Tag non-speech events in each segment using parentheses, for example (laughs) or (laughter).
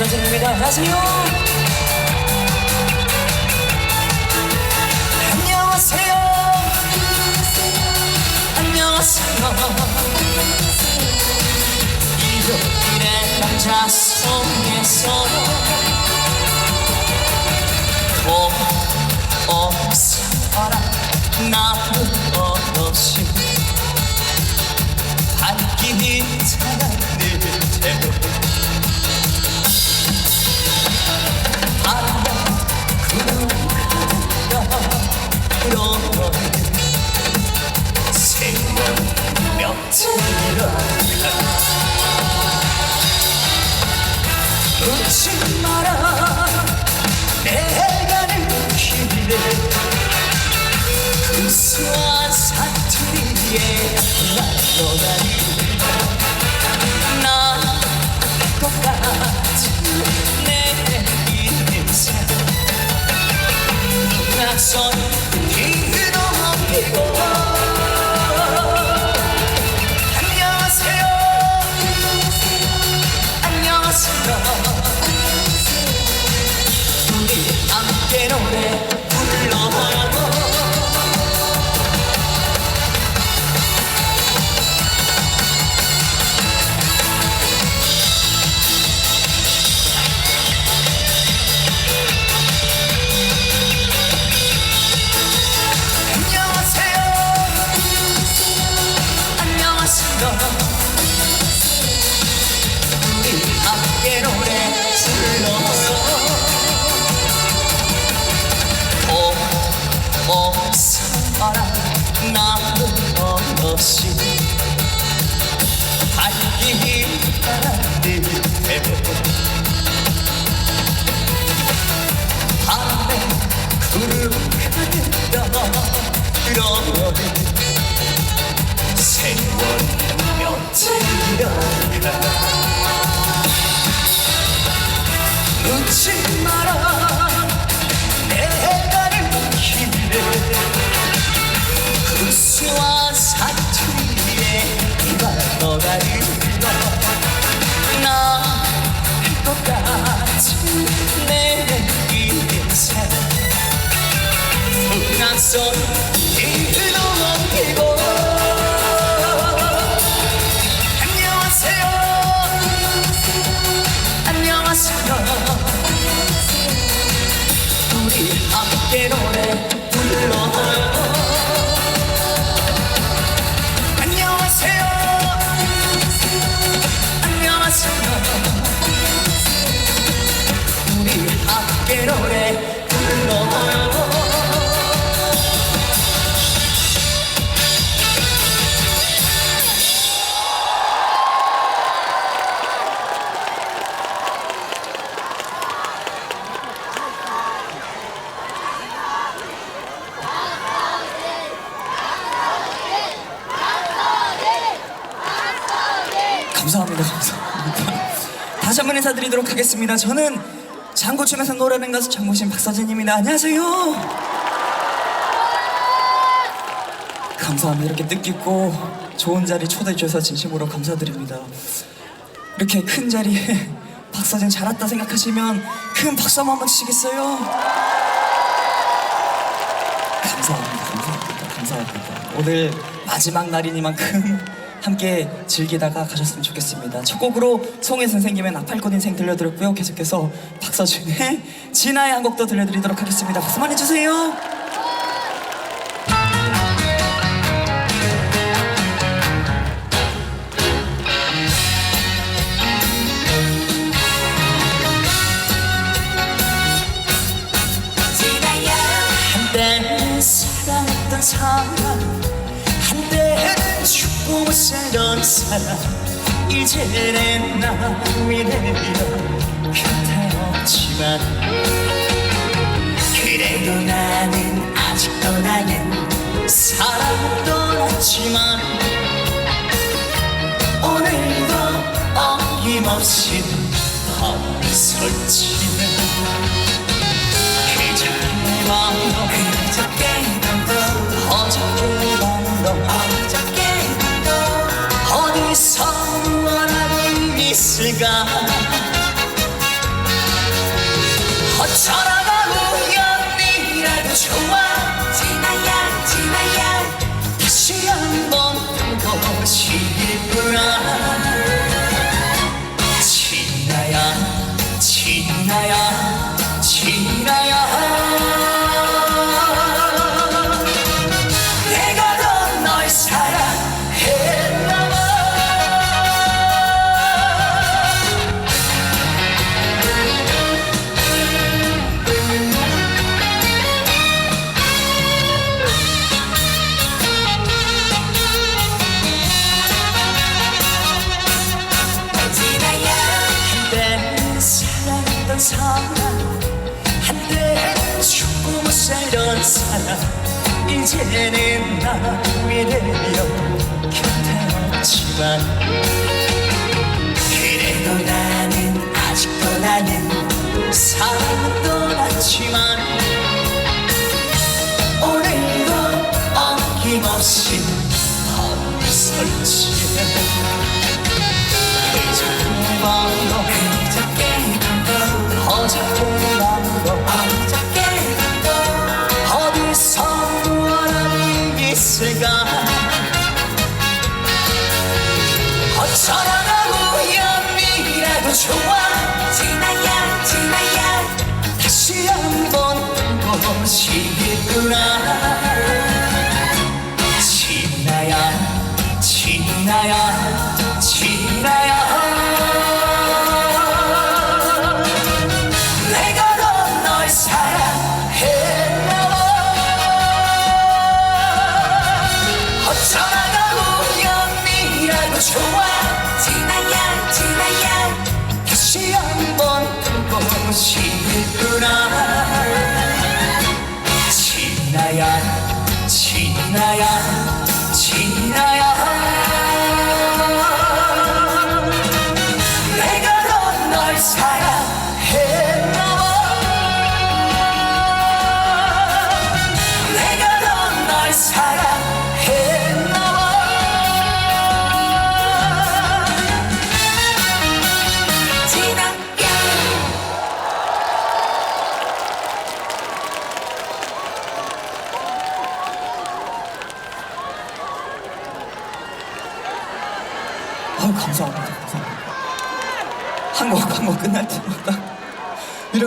박서진입니다. 안녕하세요. 안녕하세요. 안녕하세요. 일요일의 남자 속에서 또 없어라 나는 없이 발길이 타는 구수한 사투리에 날아가니 나 똑같이 세월 며칠이라 웃지 마라 내가 느끼네 구수한 사투리에 이가 너가리 나 똑같이 내 인생 낯선 감사합니다, 감사합니다. (laughs) 다시 한 번 인사드리도록 하겠습니다. 저는 장고춤에서 노래하는 가수 장고신 박서진입니다. 안녕하세요. 감사합니다. 이렇게 뜻깊고 좋은 자리 초대해 주셔서 진심으로 감사드립니다. 이렇게 큰 자리에 박서진 잘 왔다 생각하시면 큰 박수 한번 치시겠어요? 감사합니다. 감사합니다. 감사합니다. 오늘 마지막 날이니만큼 함께 즐기다가 가셨으면 좋겠습니다. 첫 곡으로 송혜 선생님의 나팔꽃 인생 들려드렸고요. 계속해서 박서준의 (laughs) 진아의 한 곡도 들려드리도록 하겠습니다. 박수 많이 주세요. 사랑했던 사람 못 살던 사람 이제는 나 미래여 곁에 없지만 그래도 나는 아직도 나는 사랑 떠났지만 오늘도 어김없이 벗설치는 그저께 밤도 그저께 밤도 어저께 밤도 이제는 나 미래여 곁에 없지만 그래도 나는 아직도 나는 사랑은 떠났지만 오늘도 어김없이 밤을 설치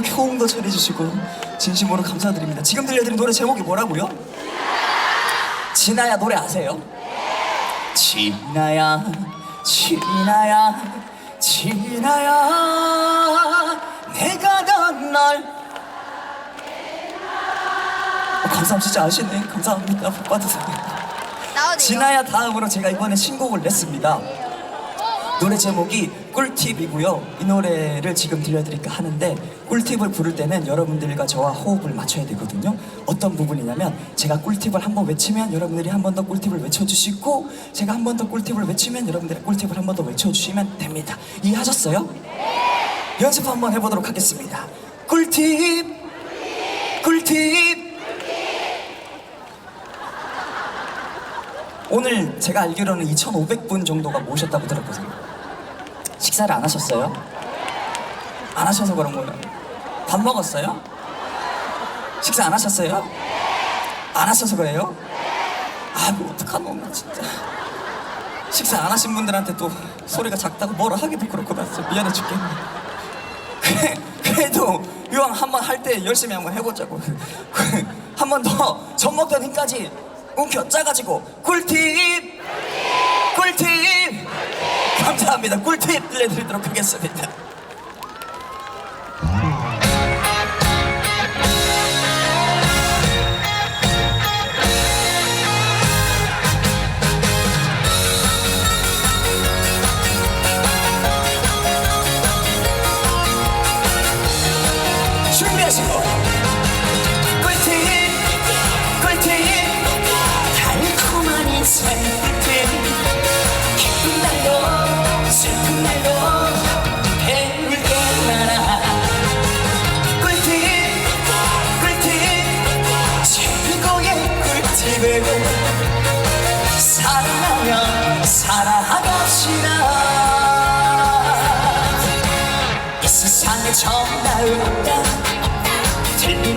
이렇게 호응도 잘해주시고 진심으로 감사드립니다. 지금 들려드린 노래 제목이 뭐라고요? 진아야 노래 아세요? 진아야 진아야 진아야 내가 더널 어, 감사합니다. 진짜 아시네. 감사합니다. 복 받으세요. 나오네요 진아야 다음으로 제가 이번에 신곡을 냈습니다. 노래 제목이 꿀팁이고요. 이 노래를 지금 들려드릴까 하는데 꿀팁을 부를 때는 여러분들과 저와 호흡을 맞춰야 되거든요. 어떤 부분이냐면 제가 꿀팁을 한 번 외치면 여러분들이 한 번 더 꿀팁을 외쳐주시고 제가 한 번 더 꿀팁을 외치면 여러분들이 꿀팁을 한 번 더 외쳐주시면 됩니다. 이해하셨어요? 연습 한번 해보도록 하겠습니다. 꿀팁, 꿀팁. 오늘 제가 알기로는 2,500분 정도가 모셨다고 들었거든요. 식사를 안 하셨어요? 안 하셔서 그런 거예요. 밥 먹었어요? 식사 안 하셨어요? 안 하셔서 그래요? 아, 뭐 어떡하노, 나 진짜. 식사 안 하신 분들한테 또 소리가 작다고 뭐라 하기도 그렇고 나 진짜 미안해 죽겠네. 그래, 그래도 이왕 한 번 할 때 열심히 한번 해보자고. (laughs) 한 번 더 젖 먹던 힘까지 움켜 짜가지고 꿀팁! 꿀팁! 감사합니다. 꿀팁 들려드리도록 하겠습니다.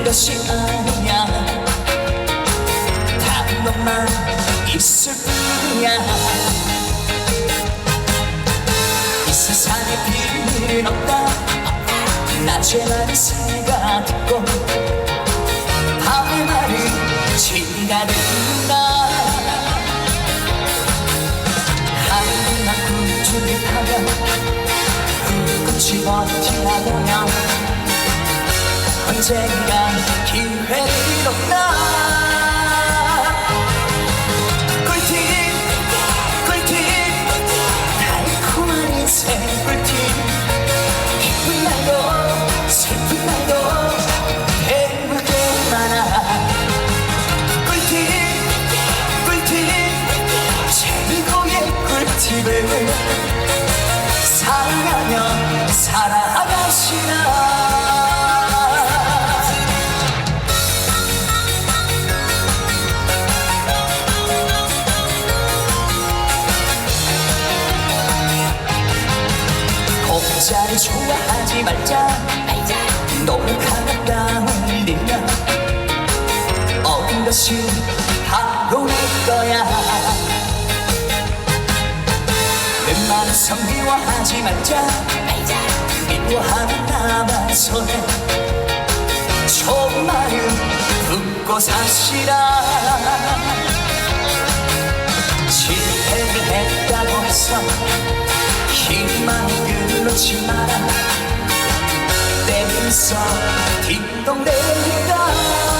것이 아니야. 다른 것만 있을 뿐이야. 이 세상에 비밀은 없다. 말은 새가 듣고 말은 지가 듣는다. 하루만 꿈틀하면 끝이 버티라면 언젠가 기회를 얻나 반드시 바로 내 거야 내 마음속 미워하지 말자. 미워하는 나만 손에 정말 마음 품고 사시라. 실패를 했다고 해서 희망을 놓지 마라. 때는 서 딩동댕이다.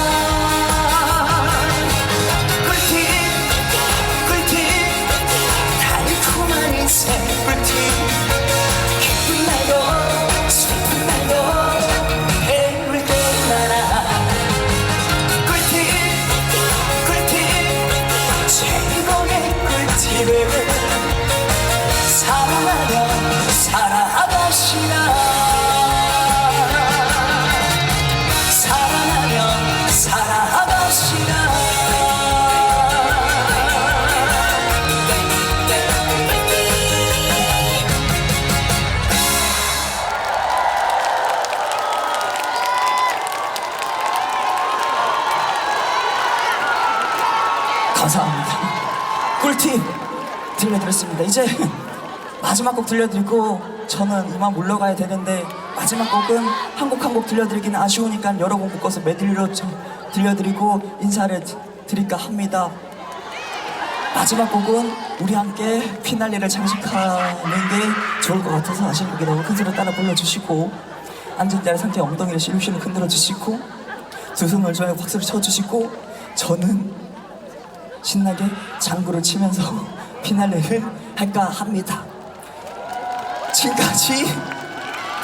감사합니다. 꿀팁 들려드렸습니다. 이제 마지막 곡 들려드리고 저는 이만 물러가야 되는데 마지막 곡은 한 곡 한 곡 들려드리기는 아쉬우니까 여러 곡 묶어서 메들리로 좀 들려드리고 인사를 드- 드릴까 합니다. 마지막 곡은 우리 함께 피날레를 장식하는 게 좋을 것 같아서 아시는 곡이 너무 큰 소리 따라 불러주시고 앉은 자리 상태 엉덩이를 실루실로 흔들어 주시고 두 손을 저에 박수를 쳐주시고 저는 신나게 장구를 치면서 (laughs) 피날레를 할까 합니다. 지금까지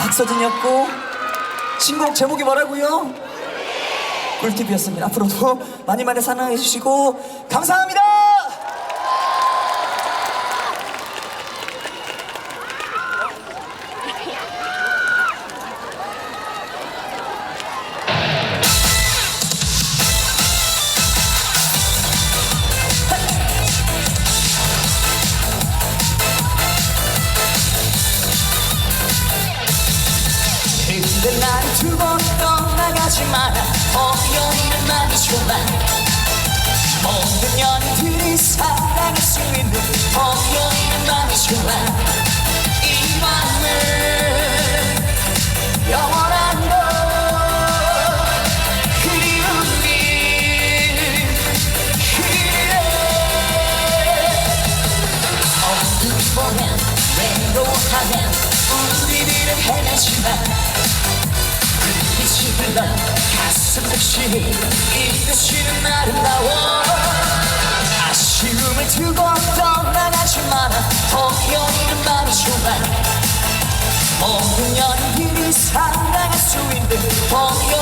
박서진이었고 신곡 제목이 뭐라고요? 꿀팁이었습니다. 앞으로도 많이 많이 사랑해 주시고 감사합니다. 헤매지만 빛이 흘러 가슴 득실이 이것이는 아름다워 아쉬움을 두고 떠나가지 마라 어여이는 많이 좋아 모든 연인들이 사랑할 수 있는 어여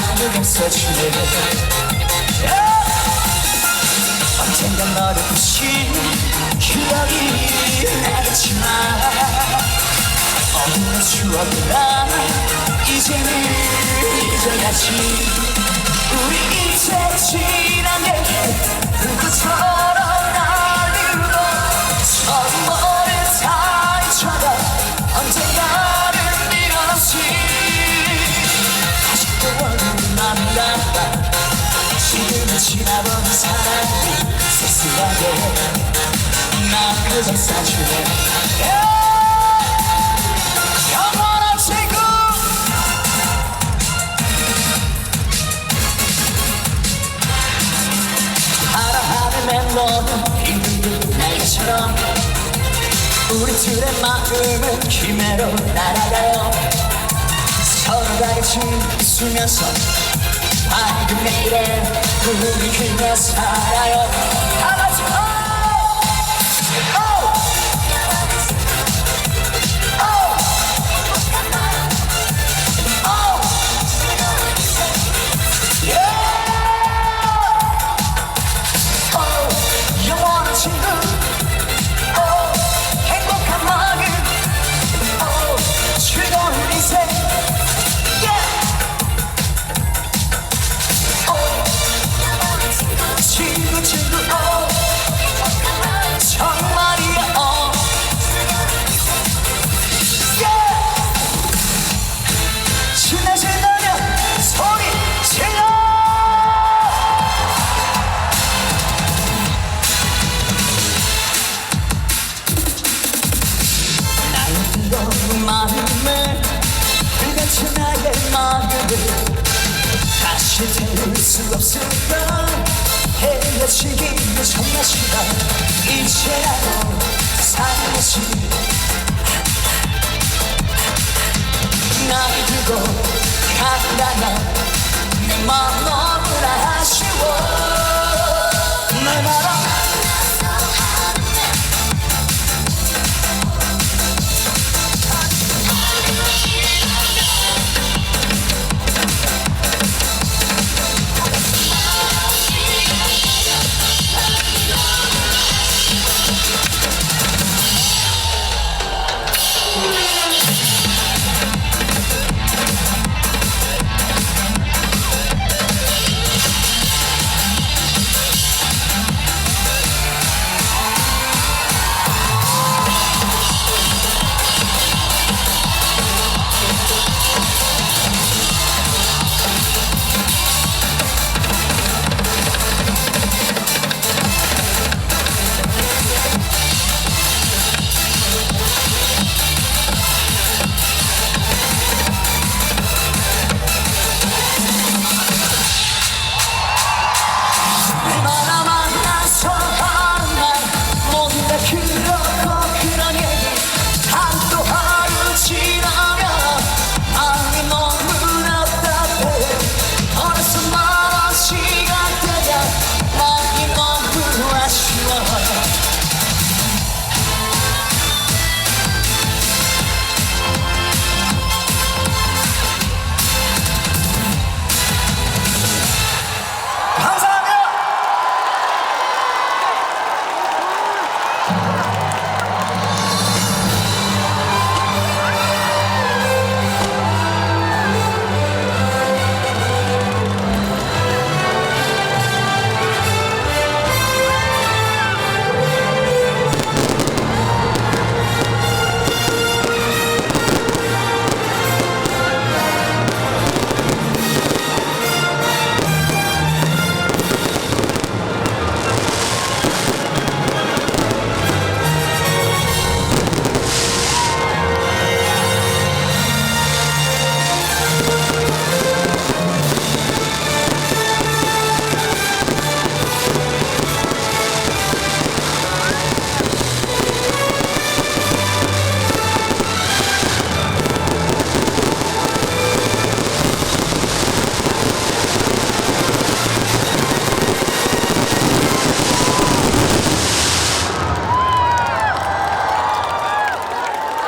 나를 감싸주네 언젠가 너를 보신 기억이 나겠지만 추억을 나 이제는 잊어야지. 우리 이제 지난 게 불꽃처럼 날리고 처음 봐 지금은 지나본 사람이 쓸쓸하게 나를 감싸주네 영원한 친구 사랑하는 멜로는 빙빙 날처럼 우리 둘의 마음은 기매로 날아가요 같이 웃으면서 밝은 내일에 우리 그냥 살아요